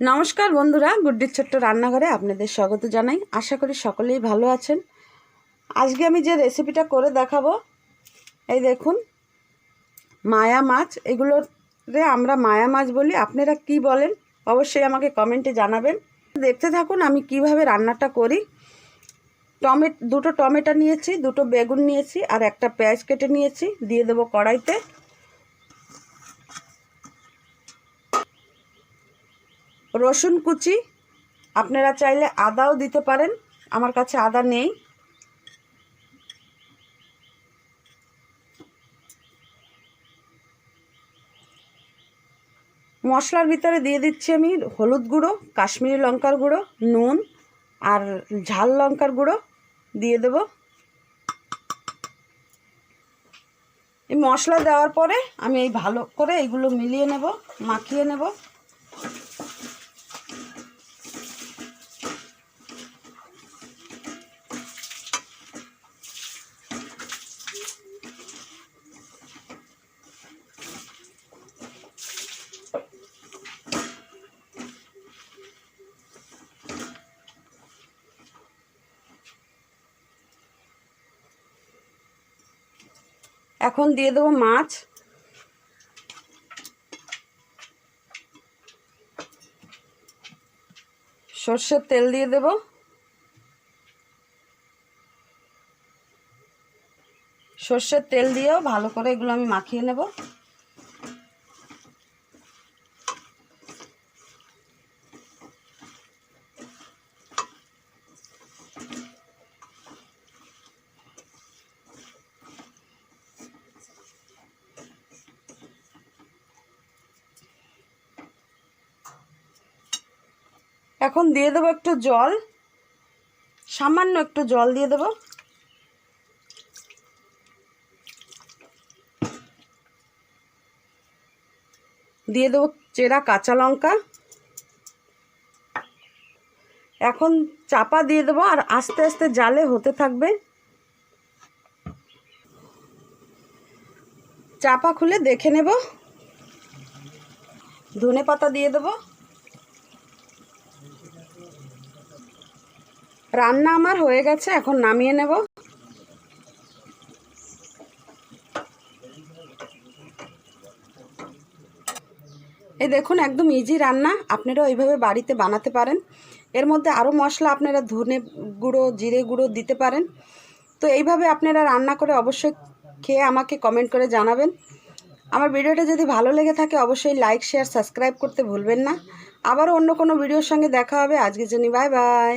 নমস্কার বন্ধুরা, গুড্ডির ছোট্ট রান্নাঘরে আপনাদের স্বাগত জানাই। আশা করি সকলেই ভালো আছেন। আজকে আমি যে রেসিপিটা করে দেখাবো, এই দেখুন, মায়া মাছ। এগুলোরে আমরা মায়া মাছ বলি। আপনারা কি বলেন, অবশ্যই আমাকে কমেন্টে জানাবেন। দেখতে থাকুন আমি কীভাবে রান্নাটা করি। টমেট, দুটো টমেটো নিয়েছি, দুটো বেগুন নিয়েছি, আর একটা পেঁয়াজ কেটে নিয়েছি। দিয়ে দেবো কড়াইতে। রসুন কুচি, আপনারা চাইলে আদাও দিতে পারেন, আমার কাছে আদা নেই। মশলার ভিতরে দিয়ে দিচ্ছি আমি হলুদ গুঁড়ো, কাশ্মীরি লঙ্কার গুঁড়ো, নুন আর ঝাল লঙ্কার গুঁড়ো দিয়ে দেব। এই মশলা দেওয়ার পরে আমি এই ভালো করে এইগুলো মিলিয়ে নেব, মাখিয়ে নেব। এখন দিয়ে দেবো মাছ। সর্ষের তেল দিয়ে দেব। সর্ষের তেল দিয়েও ভালো করে এগুলো আমি মাখিয়ে নেব। এখন দিয়ে দেবো একটু জল। সামান্য একটু জল দিয়ে দেবো। দিয়ে দেবো চেরা কাঁচা লঙ্কা। এখন চাপা দিয়ে দেবো আর আস্তে আস্তে জালে হতে থাকবে। চাপা খুলে দেখে নেব। ধনে পাতা দিয়ে দেবো। রান্না আমার হয়ে গেছে, এখন নামিয়ে নেব। এই দেখুন, একদম ইজি রান্না। আপনারা ওইভাবে বাড়িতে বানাতে পারেন। এর মধ্যে আরও মশলা আপনারা ধনে গুঁড়ো, জিরে গুঁড়ো দিতে পারেন। তো এইভাবে আপনারা রান্না করে অবশ্যই খেয়ে আমাকে কমেন্ট করে জানাবেন। আমার ভিডিওটা যদি ভালো লেগে থাকে, অবশ্যই লাইক শেয়ার সাবস্ক্রাইব করতে ভুলবেন না। আবারও অন্য কোনো ভিডিওর সঙ্গে দেখা হবে। আজকের জন্য বাই বাই